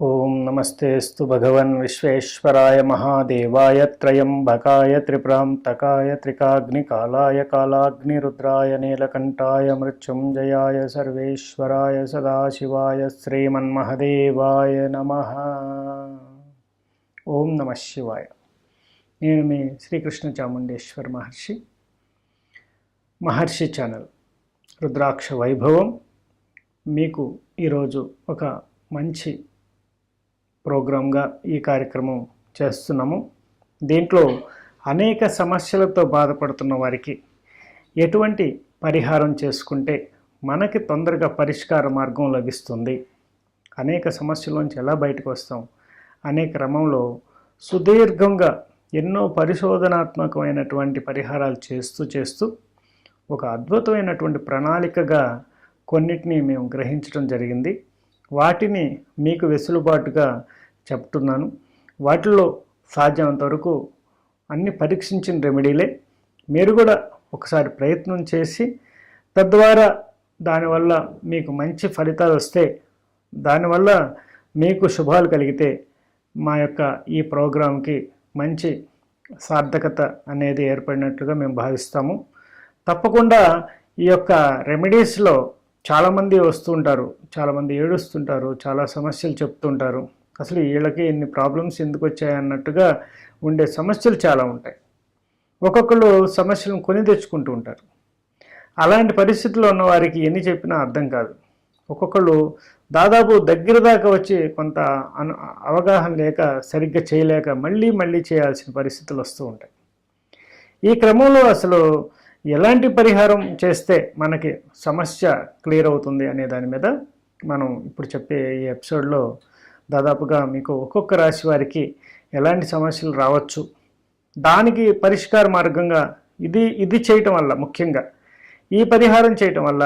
ఓం నమస్తేస్తు భగవన్ విశ్వేశ్వరాయ మహాదేవాయ త్రయంబకాయ త్రిప్రాంతకాయ త్రికాగ్నికాలాయ కాలాగ్నిరుద్రాయ నీలకంఠాయ మృత్యుంజయాయ సర్వేశ్వరాయ సదాశివాయ శ్రీమన్మహదేవాయ నమ. ఓం నమ శివాయ. నేను మీ శ్రీకృష్ణ చాముండేశ్వర్ మహర్షి మహర్షి ఛానల్ రుద్రాక్ష వైభవం. మీకు ఈరోజు ఒక మంచి ప్రోగ్రాంగా ఈ కార్యక్రమం చేస్తున్నాము. దీంట్లో అనేక సమస్యలతో బాధపడుతున్న వారికి ఎటువంటి పరిహారం చేసుకుంటే మనకి తొందరగా పరిష్కార మార్గం లభిస్తుంది. అనేక సమస్యలోంచి ఎలా బయటకు వస్తాం? అనే క్రమంలో సుదీర్ఘంగా ఎన్నో పరిశోధనాత్మకమైనటువంటి పరిహారాలు చేస్తూ చేస్తూ ఒక అద్భుతమైనటువంటి ప్రణాళికగా కొన్నిటిని మేము గ్రహించడం జరిగింది. వాటిని మీకు వెసులుబాటుగా చెప్తున్నాను. వాటిలో సాధ్యమంత వరకు అన్ని పరీక్షించిన రెమెడీలే. మీరు కూడా ఒకసారి ప్రయత్నం చేసి తద్వారా దానివల్ల మీకు మంచి ఫలితాలు వస్తే దానివల్ల మీకు శుభాలు కలిగితే మా యొక్క ఈ ప్రోగ్రాంకి మంచి సార్థకత అనేది ఏర్పడినట్లుగా మేము భావిస్తాము. తప్పకుండా ఈ యొక్క రెమెడీస్లో చాలామంది వస్తుంటారు చాలామంది ఏడుస్తుంటారు చాలా సమస్యలు చెప్తుంటారు. అసలు వీళ్ళకి ఎన్ని ప్రాబ్లమ్స్ ఎందుకు వచ్చాయన్నట్టుగా ఉండే సమస్యలు చాలా ఉంటాయి. ఒక్కొక్కరు సమస్యలను కొని తెచ్చుకుంటూ ఉంటారు. అలాంటి పరిస్థితుల్లో ఉన్న వారికి ఎన్ని చెప్పినా అర్థం కాదు. ఒక్కొక్కళ్ళు దాదాపు దగ్గర దాకా వచ్చి కొంత అను అవగాహన లేక సరిగ్గా చేయలేక మళ్ళీ మళ్ళీ చేయాల్సిన పరిస్థితులు వస్తూ ఉంటాయి. ఈ క్రమంలో అసలు ఎలాంటి పరిహారం చేస్తే మనకి సమస్య క్లియర్ అవుతుంది అనే దాని మీద మనం ఇప్పుడు చెప్పే ఈ ఎపిసోడ్లో దాదాపుగా మీకు ఒక్కొక్క రాశి వారికి ఎలాంటి సమస్యలు రావచ్చు దానికి పరిష్కార మార్గంగా ఇది ఇది చేయటం వల్ల ముఖ్యంగా ఈ పరిహారం చేయటం వల్ల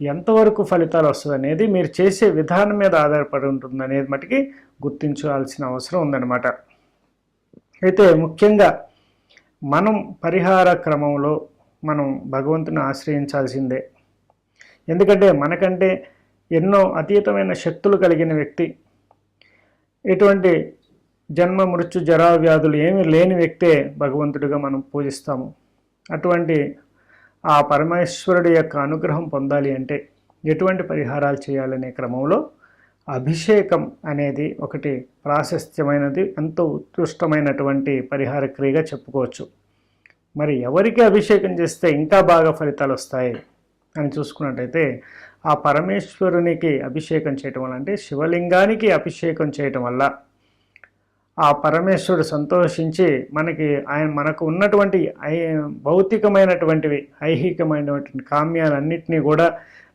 ఎంతవరకు ఫలితాలు వస్తుంది అనేది మీరు చేసే విధానం మీద ఆధారపడి ఉంటుంది అనేది మటుకి గుర్తించాల్సిన అవసరం ఉందన్నమాట. అయితే ముఖ్యంగా మనం పరిహార క్రమంలో మనం భగవంతుని ఆశ్రయించాల్సిందే. ఎందుకంటే మనకంటే ఎన్నో అతీతమైన శక్తులు కలిగిన వ్యక్తి ఎటువంటి జన్మ మృత్యు జరా వ్యాధులు ఏమీ లేని వ్యక్తే భగవంతుడిగా మనం పూజిస్తాము. అటువంటి ఆ పరమేశ్వరుడి యొక్క అనుగ్రహం పొందాలి అంటే ఎటువంటి పరిహారాలు చేయాలనే క్రమంలో అభిషేకం అనేది ఒకటి ప్రాశస్త్యమైనది ఎంతో ఉత్కృష్టమైనటువంటి పరిహార క్రియగా చెప్పుకోవచ్చు. మరి ఎవరికి అభిషేకం చేస్తే ఇంకా బాగా ఫలితాలు వస్తాయి అని చూసుకున్నట్టయితే ఆ పరమేశ్వరునికి అభిషేకం చేయటం వల్ల అంటే శివలింగానికి అభిషేకం చేయటం వల్ల ఆ పరమేశ్వరుడు సంతోషించి మనకి ఆయన మనకు ఉన్నటువంటి ఐ భౌతికమైనటువంటివి ఐహికమైనటువంటి కామ్యాలన్నింటినీ కూడా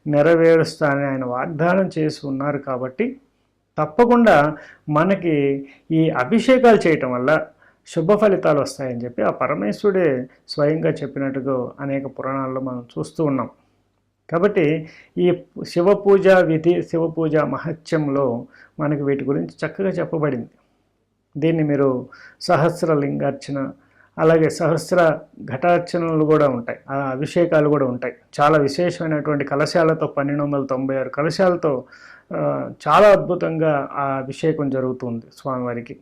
నెరవేరుస్తానని ఆయన వాగ్దానం చేసి ఉన్నారు కాబట్టి తప్పకుండా మనకి ఈ అభిషేకాలు చేయటం వల్ల శుభ ఫలితాలు వస్తాయని చెప్పి ఆ పరమేశ్వరుడే స్వయంగా చెప్పినట్టుగా అనేక పురాణాల్లో మనం చూస్తూ ఉన్నాం. కాబట్టి ఈ శివ పూజ విధి శివ పూజ మహత్యంలో మనకి వీటి గురించి చక్కగా చెప్పబడింది. దీన్ని మీరు సహస్ర లింగార్చన అలాగే సహస్ర ఘటార్చనలు కూడా ఉంటాయి. ఆ అభిషేకాలు కూడా ఉంటాయి. చాలా విశేషమైనటువంటి కలశాలతో పన్నెండు వందల తొంభై ఆరు కలశాలతో చాలా అద్భుతంగా ఆ అభిషేకం జరుగుతుంది స్వామివారికి.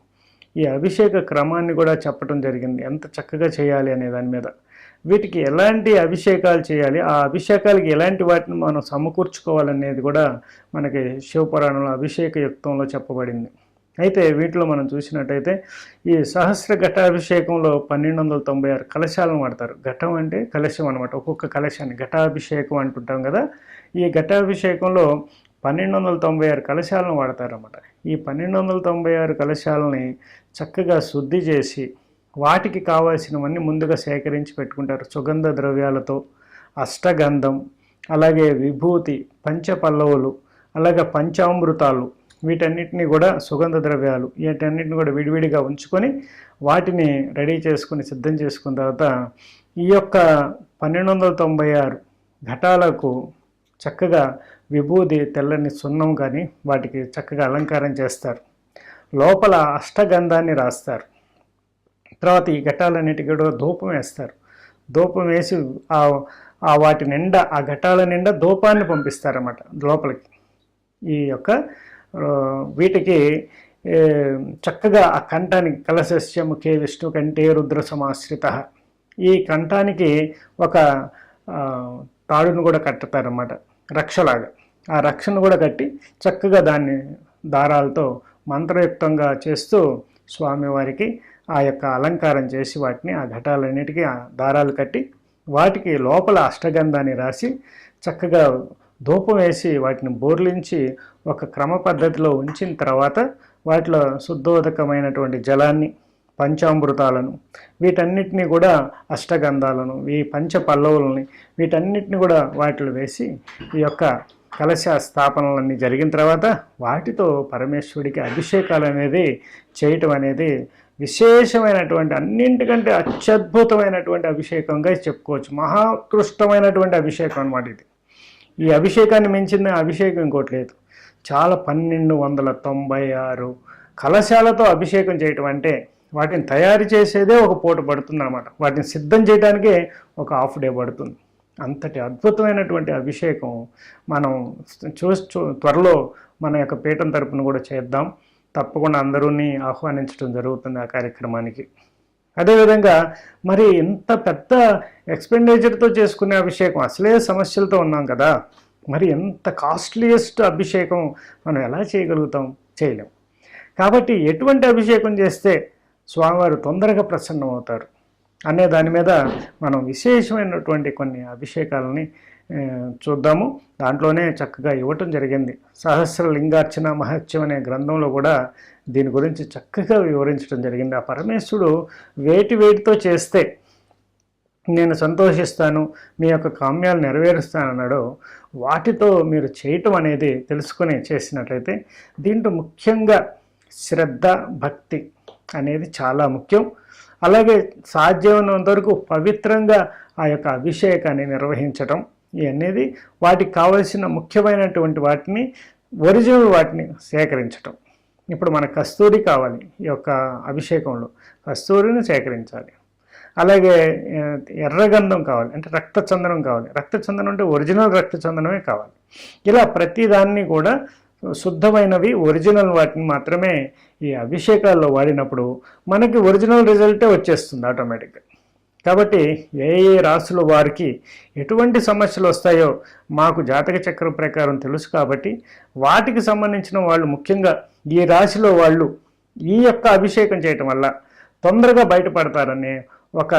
ఈ అభిషేక క్రమాన్ని కూడా చెప్పడం జరిగింది. ఎంత చక్కగా చేయాలి అనే దాని మీద. వీటికి ఎలాంటి అభిషేకాలు చేయాలి? ఆ అభిషేకాలకి ఎలాంటి వాటిని మనం సమకూర్చుకోవాలనేది కూడా మనకి శివపురాణంలో అభిషేక యుక్తంలో చెప్పబడింది. అయితే వీటిలో మనం చూసినట్టయితే ఈ సహస్ర ఘటాభిషేకంలో పన్నెండు వందల తొంభై ఆరు కలశాలను వాడతారు. ఘటం అంటే కలశం అనమాట ఒక్కొక్క కలశాన్ని. ఘటాభిషేకం అంటుంటాం కదా. ఈ ఘటాభిషేకంలో పన్నెండు వందల తొంభై ఆరు కలశాలను వాడతారన్నమాట. ఈ పన్నెండు వందల తొంభై ఆరు కలశాలని చక్కగా శుద్ధి చేసి వాటికి కావాల్సినవన్నీ ముందుగా సేకరించి పెట్టుకుంటారు. సుగంధ ద్రవ్యాలతో అష్టగంధం అలాగే విభూతి పంచపల్లవులు అలాగే పంచామృతాలు వీటన్నిటిని కూడా సుగంధ ద్రవ్యాలు వీటన్నిటిని కూడా విడివిడిగా ఉంచుకొని వాటిని రెడీ చేసుకొని సిద్ధం చేసుకున్న తర్వాత ఈ యొక్క పన్నెండు వందల తొంభై ఆరు ఘటాలకు చక్కగా విభూది తెల్లని సున్నం కానీ వాటికి చక్కగా అలంకారం చేస్తారు. లోపల అష్టగంధాన్ని రాస్తారు. తర్వాత ఈ ఘటాలన్నిటికీ కూడా ధూపం వేస్తారు. ధూపం వేసి ఆ వాటి నిండా ఆ ఘటాల నిండా ధూపాన్ని పంపిస్తారన్నమాట లోపలికి. ఈ యొక్క వీటికి చక్కగా ఆ కంఠానికి కలశస్యం కే విష్ణు కంటే రుద్ర సమాశ్రిత. ఈ కంఠానికి ఒక తాడును కూడా కట్టుతారన్నమాట. రక్షలాగా. ఆ రక్షను కూడా కట్టి చక్కగా దాన్ని దారాలతో మంత్రయుక్తంగా చేస్తూ స్వామివారికి ఆ యొక్క అలంకారం చేసి వాటిని ఆ ఘటాలన్నిటికీ ఆ దారాలు కట్టి వాటికి లోపల అష్టగంధాన్ని రాసి చక్కగా ధూపం వేసి వాటిని బోర్లించి ఒక క్రమ పద్ధతిలో ఉంచిన తర్వాత వాటిలో శుద్ధోదకమైనటువంటి జలాన్ని పంచామృతాలను వీటన్నిటిని కూడా అష్టగంధాలను ఈ పంచ పల్లవులని వీటన్నిటిని కూడా వాటిలో వేసి ఈ యొక్క కలశ స్థాపనలన్నీ జరిగిన తర్వాత వాటితో పరమేశ్వరుడికి అభిషేకాలు అనేది చేయటం అనేది విశేషమైనటువంటి అన్నింటికంటే అత్యద్భుతమైనటువంటి అభిషేకంగా చెప్పుకోవచ్చు. మహాకృష్టమైనటువంటి అభిషేకం అనమాట ఇది. ఈ అభిషేకాన్ని మించిన అభిషేకం ఇంకోటి లేదు. చాలా పన్నెండు వందల తొంభై ఆరు కలశాలతో అభిషేకం చేయటం అంటే వాటిని తయారు చేసేదే ఒక పూట పడుతుంది అనమాట వాటిని సిద్ధం చేయడానికే ఒక హాఫ్ డే పడుతుంది. అంతటి అద్భుతమైనటువంటి అభిషేకం మనం చూ చూ- త్వరలో మన యొక్క పీఠం తరపున కూడా చేద్దాం. తప్పకుండా అందరూని ఆహ్వానించడం జరుగుతుంది ఆ కార్యక్రమానికి. అదేవిధంగా మరి ఇంత పెద్ద ఎక్స్పెండిచర్తో చేసుకునే అభిషేకం అసలే సమస్యలతో ఉన్నాం కదా. మరి ఎంత కాస్ట్లీయెస్ట్ అభిషేకం మనం ఎలా చేయగలుగుతాం? చేయలేం. కాబట్టి ఎటువంటి అభిషేకం చేస్తే స్వామివారు తొందరగా ప్రసన్నమవుతారు అనే దాని మీద మనం విశేషమైనటువంటి కొన్ని అభిషేకాలని చూద్దాము. దాంట్లోనే చక్కగా ఇవ్వటం జరిగింది. సహస్ర లింగార్చన మహత్యం అనే గ్రంథంలో కూడా దీని గురించి చక్కగా వివరించడం జరిగింది. ఆ పరమేశ్వరుడు వేటి వేటితో చేస్తే నేను సంతోషిస్తాను మీ యొక్క కామ్యాలు నెరవేరుస్తానన్నాడు వాటితో మీరు చేయటం అనేది తెలుసుకొని చేసినట్లయితే దీంట్లో ముఖ్యంగా శ్రద్ధ భక్తి అనేది చాలా ముఖ్యం. అలాగే సాధ్యమైనంత వరకు పవిత్రంగా ఆ యొక్క అభిషేకాన్ని నిర్వహించటం ఇవన్నీ వాటికి కావలసిన ముఖ్యమైనటువంటి వాటిని ఒరిజినల్ వాటిని సేకరించటం. ఇప్పుడు మన కస్తూరి కావాలి ఈ యొక్క అభిషేకంలో. కస్తూరిని సేకరించాలి. అలాగే ఎర్రగంధం కావాలి అంటే రక్తచందనం కావాలి. రక్తచందనం అంటే ఒరిజినల్ రక్తచందనమే కావాలి. ఇలా ప్రతిదాన్ని కూడా శుద్ధమైనవి ఒరిజినల్ వాటిని మాత్రమే ఈ అభిషేకాల్లో వాడినప్పుడు మనకి ఒరిజినల్ రిజల్టే వచ్చేస్తుంది ఆటోమేటిక్గా. కాబట్టి ఏ ఏ రాసుల వారికి ఎటువంటి సమస్యలు వస్తాయో మాకు జాతక చక్రం ప్రకారం తెలుసు కాబట్టి వాటికి సంబంధించిన వాళ్ళు ముఖ్యంగా ఈ రాశిలో వాళ్ళు ఈ యొక్క అభిషేకం చేయటం వల్ల తొందరగా బయటపడతారనే ఒక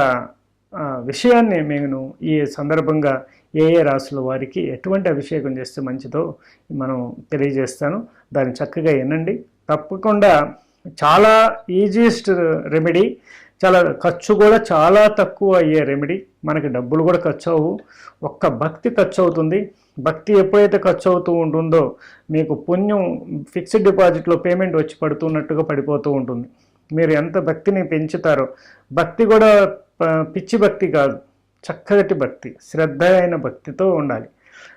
విషయాన్ని నేను ఈ సందర్భంగా ఏ ఏ రాసుల వారికి ఎటువంటి అభిషేకం చేస్తే మంచిదో మనం తెలియజేస్తాను. దాన్ని చక్కగా వినండి. తప్పకుండా చాలా ఈజియెస్ట్ రెమెడీ చాలా ఖర్చు కూడా చాలా తక్కువ అయ్యే రెమెడీ. మనకి డబ్బులు కూడా ఖర్చు అవ్వు ఒక్క భక్తి ఖర్చు అవుతుంది భక్తి ఎప్పుడైతే ఖర్చు అవుతూ ఉంటుందో మీకు పుణ్యం ఫిక్స్డ్ డిపాజిట్లో పేమెంట్ వచ్చి పడుతున్నట్టుగా పడిపోతూ ఉంటుంది. మీరు ఎంత భక్తిని పెంచుతారో. భక్తి కూడా పిచ్చి భక్తి కాదు. చక్కటి భక్తి శ్రద్ధ అయిన భక్తితో ఉండాలి.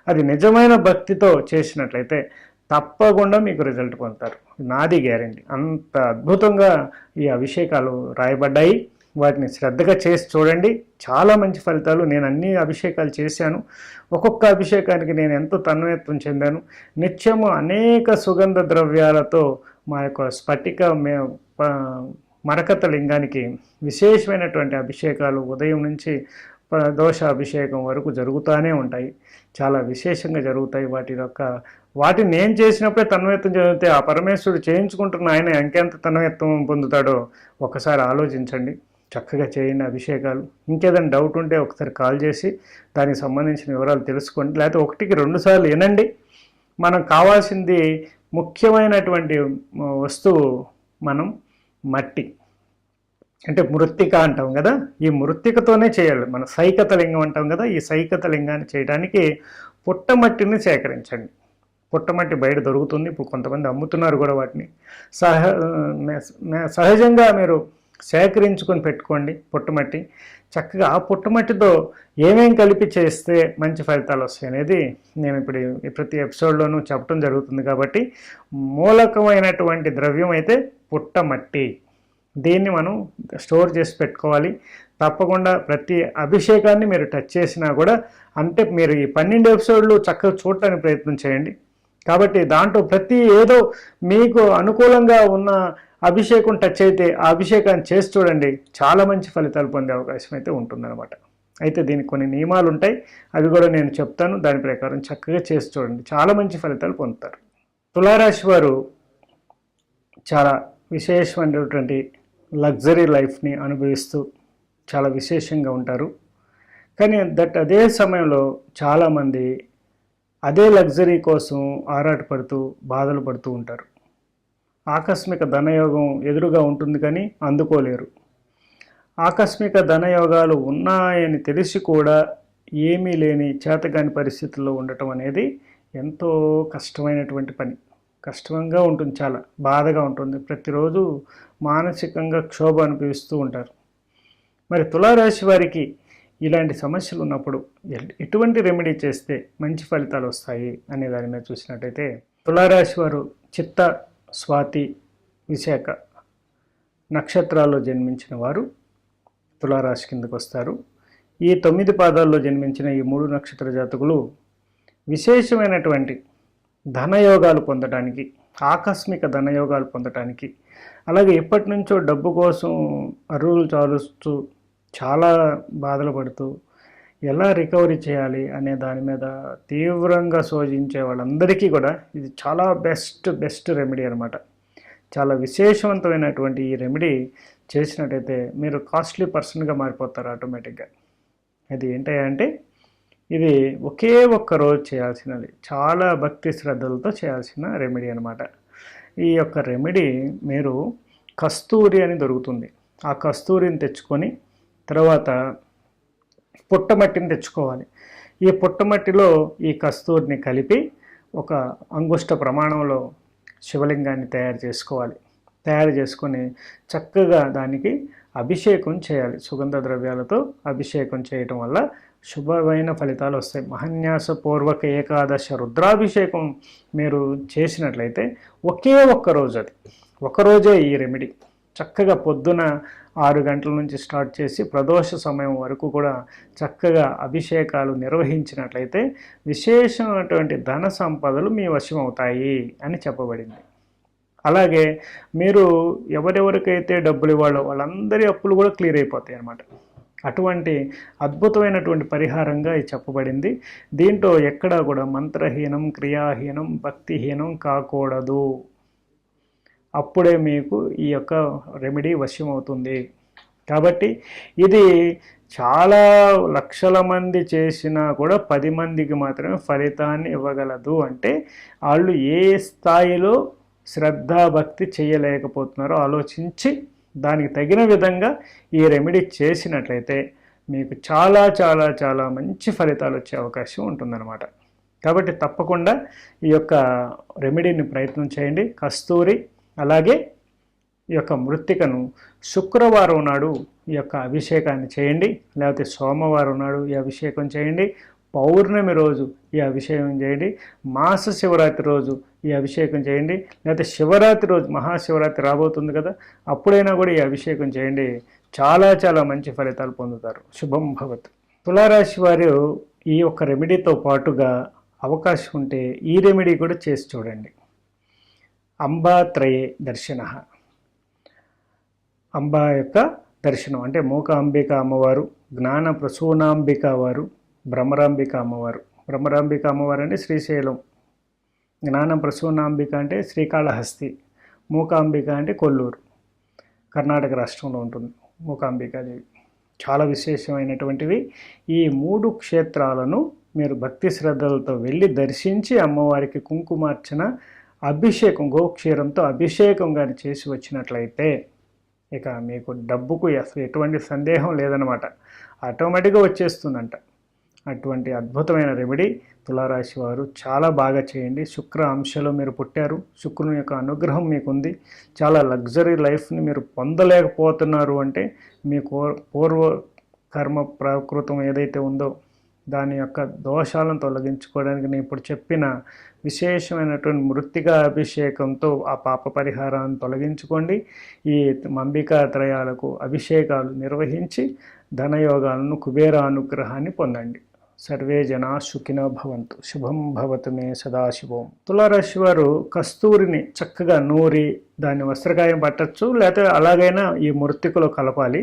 అది నిజమైన భక్తితో చేసినట్లయితే తప్పకుండా మీకు రిజల్ట్ పొందుతారు. నాది గ్యారంటీ. అంత అద్భుతంగా ఈ అభిషేకాలు రాయబడ్డాయి. వాటిని శ్రద్ధగా చేసి చూడండి. చాలా మంచి ఫలితాలు. నేను అన్ని అభిషేకాలు చేశాను. ఒక్కొక్క అభిషేకానికి నేను ఎంతో తన్మయత్వం చెందాను. నిత్యము అనేక సుగంధ ద్రవ్యాలతో మా యొక్క స్ఫటిక మే మరకత లింగానికి విశేషమైనటువంటి అభిషేకాలు ఉదయం నుంచి దోష అభిషేకం వరకు జరుగుతూనే ఉంటాయి. చాలా విశేషంగా జరుగుతాయి వాటి యొక్క వాటిని నేను చేసినప్పుడే తన్వయత్వం చదివితే ఆ పరమేశ్వరుడు చేయించుకుంటున్న ఆయన ఇంకెంత తన్వయత్వం పొందుతాడో ఒకసారి ఆలోచించండి. చక్కగా చేయండి అభిషేకాలు. ఇంకేదైనా డౌట్ ఉంటే ఒకసారి కాల్ చేసి దానికి సంబంధించిన వివరాలు తెలుసుకోండి. లేకపోతే ఒకటికి రెండుసార్లు వినండి. మనం కావాల్సింది ముఖ్యమైనటువంటి వస్తువు మనం మట్టి. అంటే మృత్తిక అంటాం కదా ఈ మృత్తికతోనే చేయాలి. మన సైకత లింగం అంటాం కదా ఈ సైకత లింగాన్ని చేయడానికి పుట్టమట్టిని సేకరించండి. పుట్టమట్టి బయట దొరుకుతుంది ఇప్పుడు కొంతమంది అమ్ముతున్నారు కూడా వాటిని. సహ సహజంగా మీరు సేకరించుకొని పెట్టుకోండి పుట్టమట్టి. చక్కగా ఆ పుట్టమట్టితో ఏమేం కలిపి చేస్తే మంచి ఫలితాలు వస్తాయి అనేది నేను ఇప్పుడు ప్రతి ఎపిసోడ్లోనూ చెప్పడం జరుగుతుంది కాబట్టి మూలకమైనటువంటి ద్రవ్యం అయితే పుట్టమట్టి. దీన్ని మనం స్టోర్ చేసి పెట్టుకోవాలి. తప్పకుండా ప్రతి అభిషేకాన్ని మీరు టచ్ చేసినా కూడా అంటే మీరు ఈ పన్నెండు ఎపిసోడ్లు చక్కగా చూడటానికి ప్రయత్నం చేయండి. కాబట్టి దాంట్లో ప్రతి ఏదో మీకు అనుకూలంగా ఉన్న అభిషేకం టచ్ అయితే ఆ అభిషేకాన్ని చేసి చూడండి. చాలా మంచి ఫలితాలు పొందే అవకాశం అయితే ఉంటుందన్నమాట. అయితే దీనికి కొన్ని నియమాలు ఉంటాయి. అవి కూడా నేను చెప్తాను. దాని ప్రకారం చక్కగా చేసి చూడండి. చాలా మంచి ఫలితాలు పొందుతారు. తులారాశి వారు చాలా విశేషమైనటువంటి లగ్జరీ లైఫ్ని అనుభవిస్తూ చాలా విశేషంగా ఉంటారు. కానీ దట్ అదే సమయంలో చాలామంది అదే లగ్జరీ కోసం ఆరాటపడుతూ బాధలు పడుతూ ఉంటారు. ఆకస్మిక ధనయోగం ఎదురుగా ఉంటుంది కానీ అందుకోలేరు. ఆకస్మిక ధనయోగాలు ఉన్నాయని తెలిసి కూడా ఏమీ లేని చేతగాని పరిస్థితుల్లో ఉండటం అనేది ఎంతో కష్టమైనటువంటి పని. కష్టంగా ఉంటుంది చాలా బాధగా ఉంటుంది. ప్రతిరోజు మానసికంగా క్షోభ అనుభవిస్తూ ఉంటారు. మరి తులారాశి వారికి ఇలాంటి సమస్యలు ఉన్నప్పుడు ఎటువంటి రెమెడీ చేస్తే మంచి ఫలితాలు వస్తాయి అనే దాని మీద చూసినట్టయితే తులారాశి వారు చిత్త స్వాతి విశాఖ నక్షత్రాల్లో జన్మించిన వారు తులారాశి కిందకు వస్తారు. ఈ తొమ్మిది పాదాల్లో జన్మించిన ఈ మూడు నక్షత్ర జాతకులు విశేషమైనటువంటి ధనయోగాలు పొందడానికి ఆకస్మిక ధనయోగాలు పొందడానికి అలాగే ఎప్పటి నుంచో డబ్బు కోసం అరువులు చాలుస్తూ చాలా బాధలు పడుతూ ఎలా రికవరీ చేయాలి అనే దాని మీద తీవ్రంగా శోధించే వాళ్ళందరికీ కూడా ఇది చాలా బెస్ట్ బెస్ట్ రెమెడీ అనమాట చాలా విశేషవంతమైనటువంటి ఈ రెమెడీ చేసినట్టయితే మీరు కాస్ట్లీ పర్సన్గా మారిపోతారు ఆటోమేటిక్గా. అది ఏంటంటే ఇది ఒకే ఒక్క రోజు చేయాల్సినది చాలా భక్తి శ్రద్ధలతో చేయాల్సిన రెమెడీ అనమాట ఈ యొక్క రెమెడీ మీరు కస్తూరి అని దొరుకుతుంది. ఆ కస్తూరిని తెచ్చుకొని తర్వాత పుట్టమట్టిని తెచ్చుకోవాలి. ఈ పుట్టమట్టిలో ఈ కస్తూరిని కలిపి ఒక అంగుష్ట ప్రమాణంలో శివలింగాన్ని తయారు చేసుకోవాలి. తయారు చేసుకొని చక్కగా దానికి అభిషేకం చేయాలి. సుగంధ ద్రవ్యాలతో అభిషేకం చేయటం వల్ల శుభమైన ఫలితాలు వస్తాయి. మహన్యాసపూర్వక ఏకాదశ రుద్రాభిషేకం మీరు చేసినట్లయితే ఒకే ఒక్క రోజు అది. ఒక రోజే ఈ రెమెడీ చక్కగా పొద్దున ఆరు గంటల నుంచి స్టార్ట్ చేసి ప్రదోష సమయం వరకు కూడా చక్కగా అభిషేకాలు నిర్వహించినట్లయితే విశేషమైనటువంటి ధన సంపదలు మీ వశమవుతాయి అని చెప్పబడింది. అలాగే మీరు ఎవరెవరికైతే డబ్బులు ఇవ్వాలో వాళ్ళందరి అప్పులు కూడా క్లియర్ అయిపోతాయి అన్నమాట. అటువంటి అద్భుతమైనటువంటి పరిహారంగా ఇది చెప్పబడింది. దీంట్లో ఎక్కడా కూడా మంత్రహీనం క్రియాహీనం భక్తిహీనం కాకూడదు. అప్పుడే మీకు ఈ యొక్క రెమెడీ వశ్యమవుతుంది. కాబట్టి ఇది చాలా లక్షల మంది చేసినా కూడా పది మందికి మాత్రమే ఫలితాన్ని ఇవ్వగలదు. అంటే వాళ్ళు ఏ స్థాయిలో శ్రద్ధాభక్తి చేయలేకపోతున్నారో ఆలోచించి దానికి తగిన విధంగా ఈ రెమెడీ చేసినట్లయితే మీకు చాలా చాలా చాలా మంచి ఫలితాలు వచ్చే అవకాశం ఉంటుందన్నమాట. కాబట్టి తప్పకుండా ఈ యొక్క రెమెడీని ప్రయత్నం చేయండి. కస్తూరి అలాగే ఈ యొక్క మృత్తికను శుక్రవారం నాడు ఈ యొక్క అభిషేకాన్ని చేయండి. లేకపోతే సోమవారం నాడు ఈ అభిషేకం చేయండి. పౌర్ణమి రోజు ఈ అభిషేకం చేయండి. మాస శివరాత్రి రోజు ఈ అభిషేకం చేయండి. లేకపోతే శివరాత్రి రోజు మహాశివరాత్రి రాబోతుంది కదా అప్పుడైనా కూడా ఈ అభిషేకం చేయండి. చాలా చాలా మంచి ఫలితాలు పొందుతారు. శుభం భవత్. తులారాశి వారు ఈ యొక్క రెమెడీతో పాటుగా అవకాశం ఉంటే ఈ రెమెడీ కూడా చేసి చూడండి. అంబాత్రయే దర్శన. అంబా యొక్క దర్శనం అంటే మూకాంబిక అమ్మవారు జ్ఞాన ప్రసూనాంబిక వారు భ్రమరాంబిక అమ్మవారు. భ్రమరాంబిక అమ్మవారు అంటే శ్రీశైలం. జ్ఞానం ప్రసూనాంబిక అంటే శ్రీకాళహస్తి. మూకాంబిక అంటే కొల్లూరు. కర్ణాటక రాష్ట్రంలో ఉంటుంది మూకాంబికాదేవి చాలా విశేషమైనటువంటివి. ఈ మూడు క్షేత్రాలను మీరు భక్తి శ్రద్ధలతో వెళ్ళి దర్శించి అమ్మవారికి కుంకుమార్చన అభిషేకం గోక్షీరంతో అభిషేకం కానీ చేసి వచ్చినట్లయితే ఇక మీకు డబ్బుకు అసలు ఎటువంటి సందేహం లేదనమాట ఆటోమేటిక్గా వచ్చేస్తుందంట. అటువంటి అద్భుతమైన రెమెడీ తులారాశి వారు చాలా బాగా చేయండి. శుక్ర అంశలో మీరు పుట్టారు. శుక్రుని యొక్క అనుగ్రహం మీకుంది. చాలా లగ్జరీ లైఫ్ని మీరు పొందలేకపోతున్నారు అంటే మీ కో- పూర్వ కర్మ ప్రాకృతం ఏదైతే ఉందో దాని యొక్క దోషాలను తొలగించుకోవడానికి నేను ఇప్పుడు చెప్పిన విశేషమైనటువంటి మృత్తికా అభిషేకంతో ఆ పాప పరిహారాన్ని తొలగించుకోండి. ఈ మంబికా త్రయాలకు అభిషేకాలు నిర్వహించి ధనయోగాలను కుబేర అనుగ్రహాన్ని పొందండి. సర్వే జనా సుఖినో భవంతు. శుభం భవతు మే సదాశివం. తులారాశి వారు కస్తూరిని చక్కగా నూరి దాన్ని వస్త్రకాయం పట్టచ్చు లేకపోతే అలాగైనా ఈ మృతికలో కలపాలి.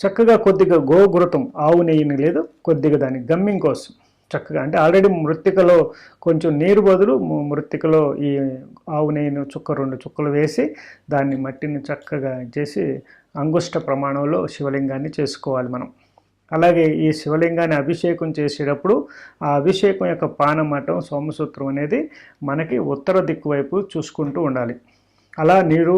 చక్కగా కొద్దిగా గోఘృతం ఆవు నెయ్యిని లేదు కొద్దిగా దాని గమ్మింగ్ కోసం. చక్కగా అంటే ఆల్రెడీ మృత్తికలో కొంచెం నీరు బదులు మృతికలో ఈ ఆవు నెయ్యిని చుక్క రెండు చుక్కలు వేసి దాన్ని మట్టిని చక్కగా చేసి అంగుష్ట ప్రమాణంలో శివలింగాన్ని చేసుకోవాలి మనం. అలాగే ఈ శివలింగాన్ని అభిషేకం చేసేటప్పుడు ఆ అభిషేకం యొక్క పానమటం సోమసూత్రం అనేది మనకి ఉత్తర దిక్కు వైపు చూసుకుంటూ ఉండాలి. అలా నీరు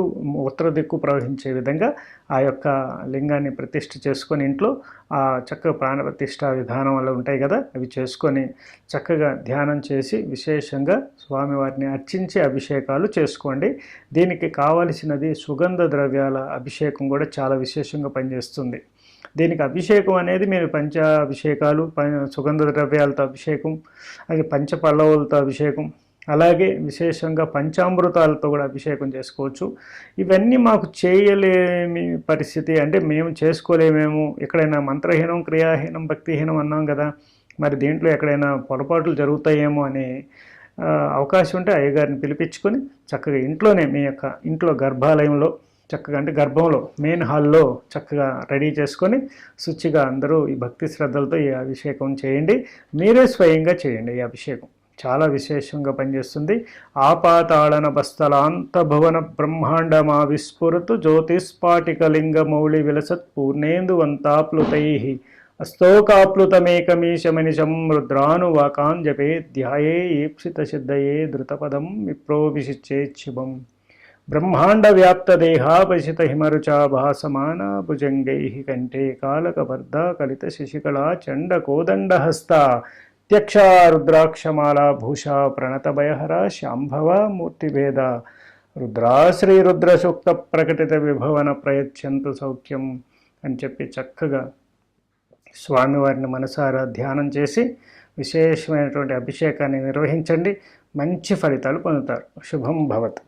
ఉత్తర దిక్కు ప్రవహించే విధంగా ఆ యొక్క లింగాన్ని ప్రతిష్ఠ చేసుకొని ఇంట్లో ఆ చక్కగా ప్రాణప్రతిష్ట విధానం వల్ల ఉంటాయి కదా అవి చేసుకొని చక్కగా ధ్యానం చేసి విశేషంగా స్వామివారిని అర్చించి అభిషేకాలు చేసుకోండి. దీనికి కావలసినది సుగంధ ద్రవ్యాల అభిషేకం కూడా చాలా విశేషంగా పనిచేస్తుంది. దీనికి అభిషేకం అనేది మీరు పంచ అభిషేకాలు ప- సుగంధ ద్రవ్యాలతో అభిషేకం అలాగే పంచపల్లవులతో అభిషేకం అలాగే విశేషంగా పంచామృతాలతో కూడా అభిషేకం చేసుకోవచ్చు. ఇవన్నీ మాకు చేయలేని పరిస్థితి. అంటే మేము చేసుకోలేమేమో. ఎక్కడైనా మంత్రహీనం క్రియాహీనం భక్తిహీనం అన్నాం కదా మరి దీంట్లో ఎక్కడైనా పొరపాట్లు జరుగుతాయేమో అనే అవకాశం ఉంటే అయ్యగారిని పిలిపించుకొని చక్కగా ఇంట్లోనే మీ యొక్క ఇంట్లో గర్భాలయంలో చక్కగా అంటే గర్భంలో మెయిన్ హాల్లో చక్కగా రెడీ చేసుకొని శుచిగా అందరూ ఈ భక్తి శ్రద్ధలతో ఈ అభిషేకం చేయండి. మీరే స్వయంగా చేయండి ఈ అభిషేకం. చాలా విశేషంగా పనిచేస్తుంది. ఆపాతాళన బస్తలాంత భువన బ్రహ్మాండమా విస్ఫురతు జ్యోతిస్పాటికలింగ మౌళి విలసత్ పూర్ణేందువంతాప్లుతై అస్తోకాప్లుతమేకమీశమనిశం రుద్రానువాకాన్ జపే ధ్యాయే ఈప్సిత సిద్ధయే ధృతపదం విప్రోభిషిచ్చేచ్ఛుభం బ్రహ్మాండ వ్యాప్త దేహాపశిత హిమరుచాభాసమాన భుజంగై కంఠే కాలకబర్ధ కలిత శశికళా చండ కోదండహస్త త్యక్షా రుద్రాక్షమాల భూషా ప్రణత శాంభవ మూర్తిభేద రుద్రాశ్రీ రుద్రసూక్త ప్రకటిత విభవన ప్రయత్నంతు సౌఖ్యం అని చెప్పి చక్కగా స్వామివారిని మనసారా ధ్యానం చేసి విశేషమైనటువంటి అభిషేకాన్ని నిర్వహించండి. మంచి ఫలితాలు పొందుతారు. శుభం భవత్.